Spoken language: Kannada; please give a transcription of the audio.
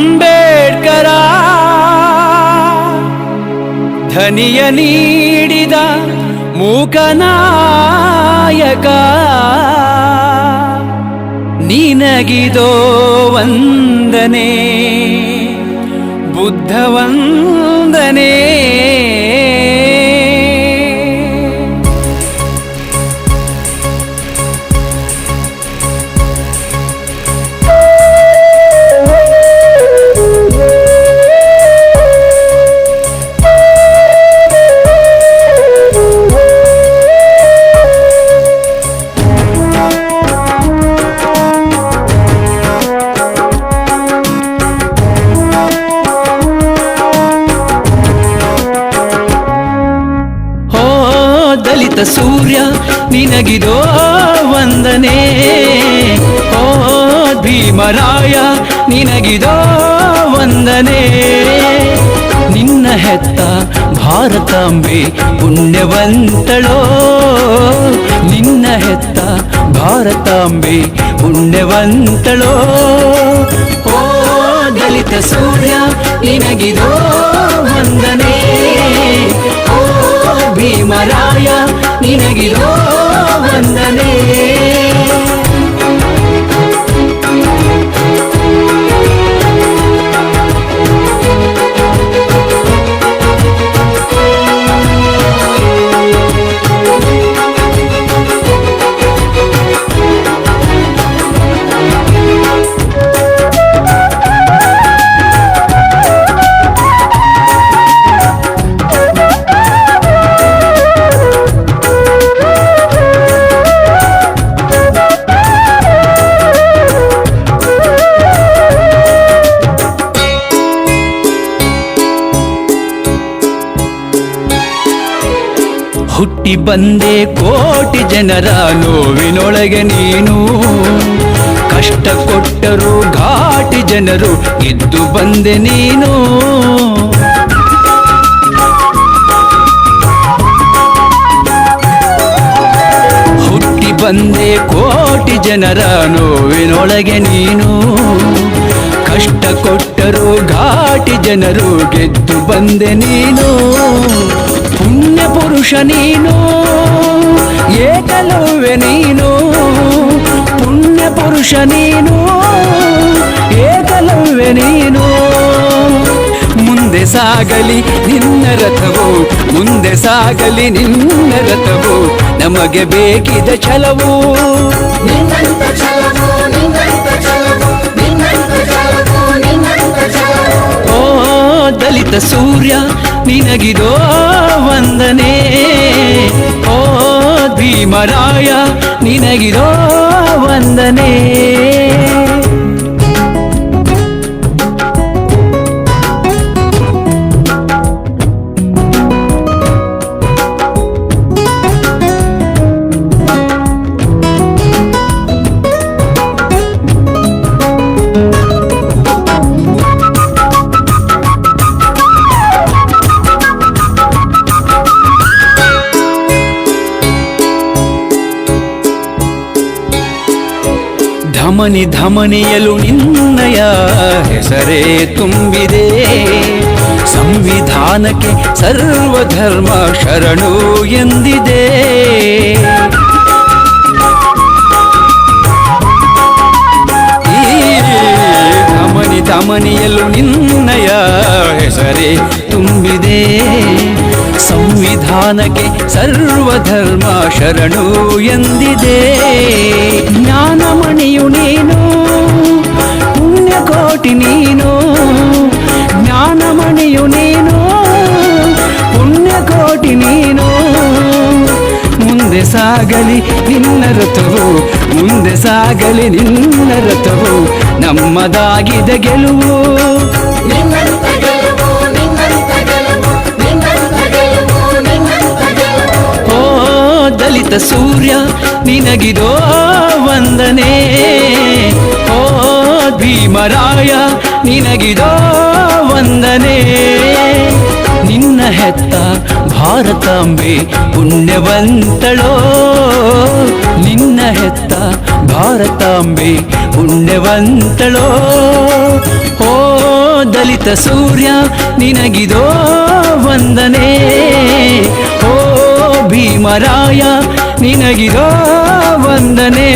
ಅಂಬೇಡ್ಕರ ಧನಿಯ ನೀಡಿದ ಮೂಕನಾಯಕ ನಿನಗಿದೋ ವಂದನೆ ಬುದ್ಧವಂದ ಸೂರ್ಯ ನಿನಗಿದೋ ವಂದನೆ. ಓ, ಭೀಮರಾಯ ನಿನಗಿದೋ ವಂದನೆ. ನಿನ್ನ ಹೆತ್ತ ಭಾರತಾಂಬೆ ಪುಣ್ಯವಂತಳೋ. ನಿನ್ನ ಹೆತ್ತ ಭಾರತಾಂಬೆ ಪುಣ್ಯವಂತಳೋ. ಓ, ದಲಿತ ಸೂರ್ಯ ನಿನಗಿದೋ ವಂದನೆ. ನಿನಗಿರೋ ಹುಟ್ಟಿ ಬಂದೆ ಕೋಟಿ ಜನರ ನೋವಿನೊಳಗೆ ನೀನು. ಕಷ್ಟ ಕೊಟ್ಟರು ಘಾಟಿ ಜನರು ಗೆದ್ದು ಬಂದೆ ನೀನು. ಹುಟ್ಟಿ ಬಂದೆ ಕೋಟಿ ಜನರ ನೋವಿನೊಳಗೆ ನೀನು. ಕಷ್ಟ ಕೊಟ್ಟರು ಘಾಟಿ ಜನರು ಗೆದ್ದು ಬಂದೆ ನೀನು. ಪುಣ್ಯ ಪುರುಷ ನೀನು ಏಕಲವ್ಯ ನೀನು ಪುಣ್ಯ ಪುರುಷ ನೀನು ಏಕಲವ್ಯ ನೀನು. ಮುಂದೆ ಸಾಗಲಿ ನಿನ್ನ ರಥವು ಮುಂದೆ ಸಾಗಲಿ ನಿನ್ನ ರಥವು ನಮಗೆ ಬೇಕಿದ ಛಲವು. ಓ ದಲಿತ ಸೂರ್ಯ ನಿನಗಿದೋ ವಂದನೆ. ಓ ಭೀಮರಾಯ ನಿನಗಿದೋ ವಂದನೆ. ಧಮನಿ ಧಮನಿಯಲು ನಿನ್ನಯ ಹೆಸರೇ ತುಂಬಿದೆ. ಸಂವಿಧಾನಕ್ಕೆ ಸರ್ವಧರ್ಮ ಶರಣು ಎಂದಿದೆ. ಧಮನಿ ಧಮನಿಯಲು ನಿನ್ನಯ ಹೆಸರೇ ತುಂಬಿದೆ. ಸಂವಿಧಾನಕ್ಕೆ ಸರ್ವಧರ್ಮ ಶರಣು ಎಂದಿದೆ. ಜ್ಞಾನಮಣಿಯು ನೀನು, ಪುಣ್ಯಕೋಟಿ ನೀನು, ಜ್ಞಾನಮಣಿಯು ನೀನು, ಪುಣ್ಯಕೋಟಿ ನೀನು. ಮುಂದೆ ಸಾಗಲಿ ನಿನ್ನ ರಥವು, ಮುಂದೆ ಸಾಗಲಿ ನಿನ್ನ ರಥವು, ನಮ್ಮದಾಗಿದೆ ಗೆಲುವು. ದಲಿತ ಸೂರ್ಯ ನಿನಗಿದೋ ವಂದನೆ. ಓ, ಭೀಮರಾಯ ನಿನಗಿದೋ ವಂದನೆ. ನಿನ್ನ ಹೆತ್ತ ಭಾರತಾಂಬೆ ಪುಣ್ಯವಂತಳೋ. ನಿನ್ನ ಹೆತ್ತ ಭಾರತಾಂಬೆ ಪುಣ್ಯವಂತಳೋ. ಓ, ದಲಿತ ಸೂರ್ಯ ನಿನಗಿದೋ ವಂದನೆ. ಓ, ಭೀಮರಾಯ ನಿನಗಿದೋ ವಂದನೆ.